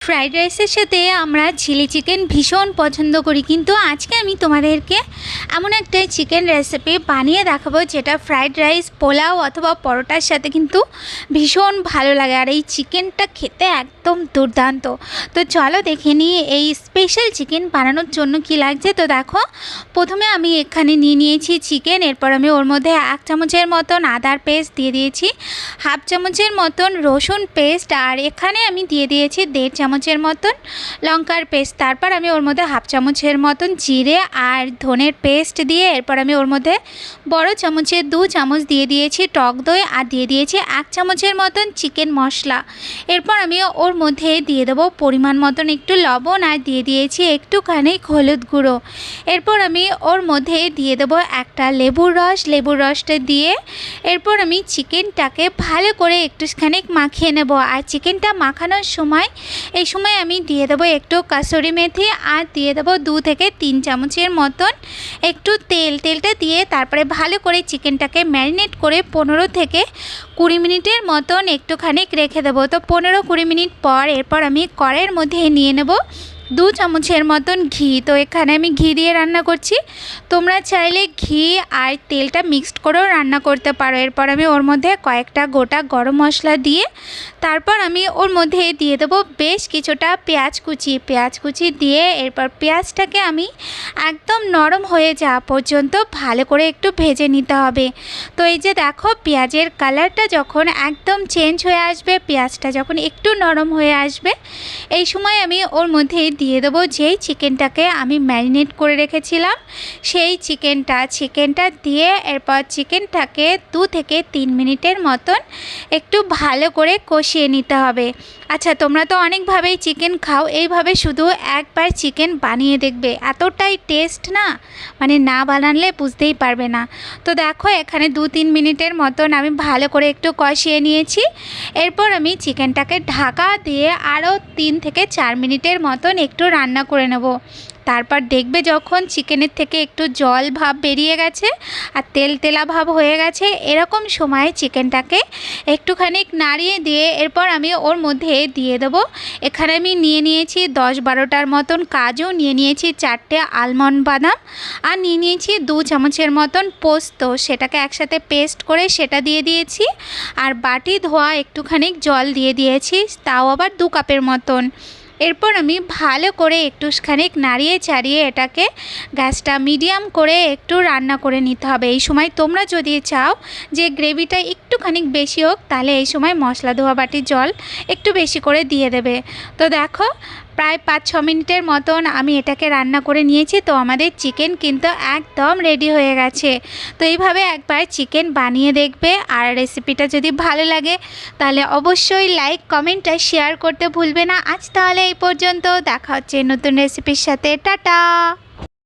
Fried রাইসের সাথে আমরা চিলি চিকেন ভীষণ পছন্দ করি, কিন্তু আজকে আমি তোমাদেরকে এমন একটা চিকেন রেসিপি বানিয়ে দেখাবো যেটা ফ্রায়েড রাইস, পোলাও অথবা পরোটার সাথে কিন্তু ভীষণ ভালো লাগে। আর এই চিকেনটা খেতে একদম দুর্দান্ত। তো চলো দেখে নিই এই স্পেশাল চিকেন বানানোর জন্য কি লাগছে। তো দেখো, প্রথমে আমি এখানে নিয়ে নিয়েছি চিকেন এরপর আমি ওর মধ্যে এক চামচের মতন আদার পেস্ট দিয়ে দিয়েছি হাফ চামচের মতন রসুন পেস্ট আর এখানে আমি দিয়ে দিয়েছি দেড় চামচের মতন লঙ্কার পেস্ট তারপর আমি ওর মধ্যে হাফ চামচের মতন জিরে আর ধনের পেস্ট দিয়ে, এরপর আমি ওর মধ্যে বড় চামচের দু চামচ দিয়ে দিয়েছি টক দই, আর দিয়ে দিয়েছি এক চামচের মতন চিকেন মশলা। এরপর আমি ওর মধ্যে দিয়ে দেবো। পরিমাণ মতন একটু লবণ আর দিয়ে দিয়েছি একটুখানি হলুদ গুঁড়ো। এরপর আমি ওর মধ্যে দিয়ে দেবো একটা লেবুর রস। লেবুর রসটা দিয়ে এরপর আমি চিকেনটাকে ভালো করে একটুখানি মাখিয়ে নেব। আর চিকেনটা মাখানোর সময়, এই সময় আমি দিয়ে দেবো একটু কাসুরি মেথি আর দিয়ে দেবো দু থেকে তিন চামচের মতন একটু তেল। তেলটা দিয়ে তারপরে ভালো করে চিকেনটাকে ম্যারিনেট করে পনেরো থেকে কুড়ি মিনিটের মতন একটুখানি রেখে দেবো। তো পনেরো কুড়ি মিনিট পর এরপর আমি কড়াইয়ের মধ্যে নিয়ে নেব। দু চামচের মতন ঘি। তো এখানে আমি ঘি দিয়ে রান্না করছি। তোমরা চাইলে ঘি আর তেলটা মিক্সড করেও রান্না করতে পারো। এরপর আমি ওর মধ্যে কয়েকটা গোটা গরম মশলা দিয়ে তারপর আমি ওর মধ্যে দিয়ে দেবো বেশ কিছুটা পেঁয়াজ কুচি। পেঁয়াজ কুচি দিয়ে এরপর পেঁয়াজটাকে আমি একদম নরম হয়ে যাওয়া পর্যন্ত ভালো করে একটু ভেজে নিতে হবে। তো এই যে দেখো পেঁয়াজের কালারটা যখন একদম চেঞ্জ হয়ে আসবে, পেঁয়াজটা যখন একটু নরম হয়ে আসবে, এই সময় আমি ওর মধ্যে দিয়ে দেবো, যেই চিকেনটাকে আমি ম্যারিনেট করে রেখেছিলাম, সেই চিকেনটা চিকেনটা দিয়ে এরপর চিকেনটাকে দু থেকে তিন মিনিটের মতন একটু ভালো করে কষিয়ে নিতে হবে। আচ্ছা তোমরা তো অনেকভাবেই চিকেন খাও, এইভাবে শুধু একবার চিকেন বানিয়ে দেখবে, এতটাই টেস্ট না? মানে না বানালে বুঝতেই পারবে না। তো দেখো, এখানে দু তিন মিনিটের মতন আমি ভালো করে একটু কষিয়ে নিয়েছি। এরপর আমি চিকেনটাকে ঢাকা দিয়ে আরও তিন থেকে চার মিনিটের মতন একটু রান্না করে নেব। তারপর দেখবে যখন চিকেনের থেকে একটু জল ভাব বেরিয়ে গেছে আর তেল তেলা ভাব হয়ে গেছে, এরকম সময় চিকেনটাকে একটুখানি নাড়িয়ে দিয়ে এরপর আমি ওর মধ্যে দিয়ে দেবো। এখানে আমি নিয়ে নিয়েছি দশ বারোটার মতন কাজু, নিয়ে নিয়েছি চারটে আলমন্ড বাদাম আর নিয়ে নিয়েছি দু চামচের মতন পোস্ত। সেটাকে একসাথে পেস্ট করে সেটা দিয়ে দিয়েছি আর বাটি ধোয়া একটুখানি জল দিয়ে দিয়েছি, তাও আবার দু কাপের মতন। এরপর আমি ভালো করে একটুখানি নাড়িয়ে চাড়িয়ে এটাকে গ্যাসটা মিডিয়াম করে একটু রান্না করে নিতে হবে। এই সময় তোমরা যদি চাও যে গ্রেভিটা একটুখানিক বেশি হোক, তাহলে এই সময় মশলা ধোয়া বাটির জল একটু বেশি করে দিয়ে দেবে। তো দেখো প্রায় পাঁচ, ছ মিনিটের মতন আমি এটাকে রান্না করে নিয়েছি, তো আমাদের চিকেন কিন্তু একদম রেডি হয়ে গেছে। তো এইভাবে একবার চিকেন বানিয়ে দেখবে, আর রেসিপিটা যদি ভালো লাগে, তাহলে অবশ্যই লাইক কমেন্ট আর শেয়ার করতে ভুলবে না। আজ তাহলে এই পর্যন্ত, দেখা হচ্ছে নতুন রেসিপির সাথে। টাটা!